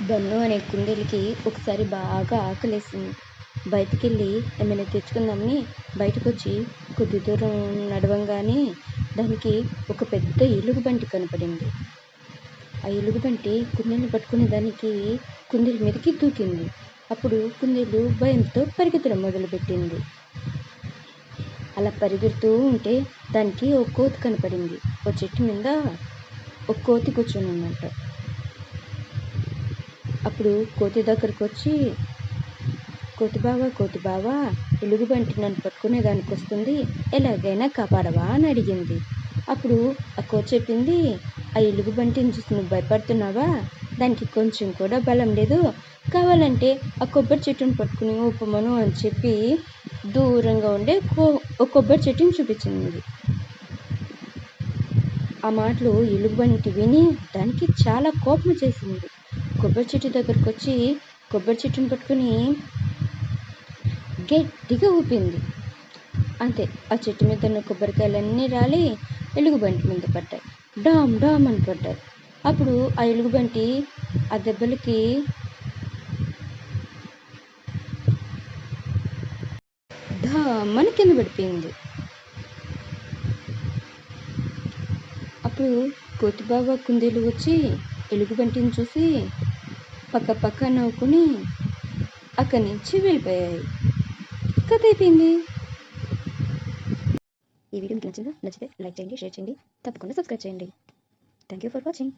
Bun అనే కుందేలుకి ఒకసారి బాగా ఆకలేసింది. బయటికెళ్ళి ఏమైనా తెచ్చుకుందామని బయటకొచ్చి కొద్ది దూరం నడవంగానే దానికి ఒక పెద్ద ఎలుగుబంటి కనపడింది. ఆ ఎలుగుబంటి కుందేలుని పట్టుకునే దానికి కుందేలు మీదకి దూకింది. అప్పుడు కుందేలు భయంతో పరిగెత్తడం మొదలుపెట్టింది. అలా పరిగెడుతూ ఉంటే దానికి ఒక కోతి కనపడింది. ఒక చెట్టు మీద ఒక కోతి కూర్చొని ఉన్నట్ట అప్పుడు కోతి దగ్గరకు వచ్చి కోతి బావా కోతి బావా ఎలుగుబంటి నన్ను పట్టుకునేదానికి వస్తుంది ఎలాగైనా కాపాడవా? అని అడిగింది. అప్పుడు ఆ కోతి చెప్పింది ఆ ఎలుగుబంటిని చూసి నువ్వు భయపడుతున్నావా? దానికి కొంచెం కూడా బలం లేదు. కావాలంటే ఆ కొబ్బరి చెట్టును పట్టుకుని ఊపమను అని చెప్పి దూరంగా ఉండే కో ఒక కొబ్బరి చెట్టుని చూపించింది. ఆ మాటలు ఎలుగుబంటి విని దానికి చాలా కోపం చేసింది కొబ్బరి చెట్టు దగ్గరకు వచ్చి కొబ్బరి చెట్టుని పట్టుకుని గట్టిగా ఊపింది. అంతే ఆ చెట్టు మీద ఉన్న కొబ్బరికాయలన్నీ రాలి ఎలుగుబంటి మీద పడ్డాయి. డామ్ డామ్ అని పడ్డాయి. అప్పుడు ఆ ఎలుగుబంటి ఆ దెబ్బలకి ఢామని కింద పడిపోయింది. అప్పుడు కోతిబావ కుందేలు వచ్చి ఎలుగుబంటిని చూసి పక్క పక్క నవ్వుకుని అక్కడి నుంచి వెళ్ళిపోయాయి. కథ అయిపోయింది. ఈ వీడియో మీకు నచ్చిందా నచ్చితే లైక్ చేయండి షేర్ చేయండి తప్పకుండా సబ్స్క్రైబ్ చేయండి. Thank you for watching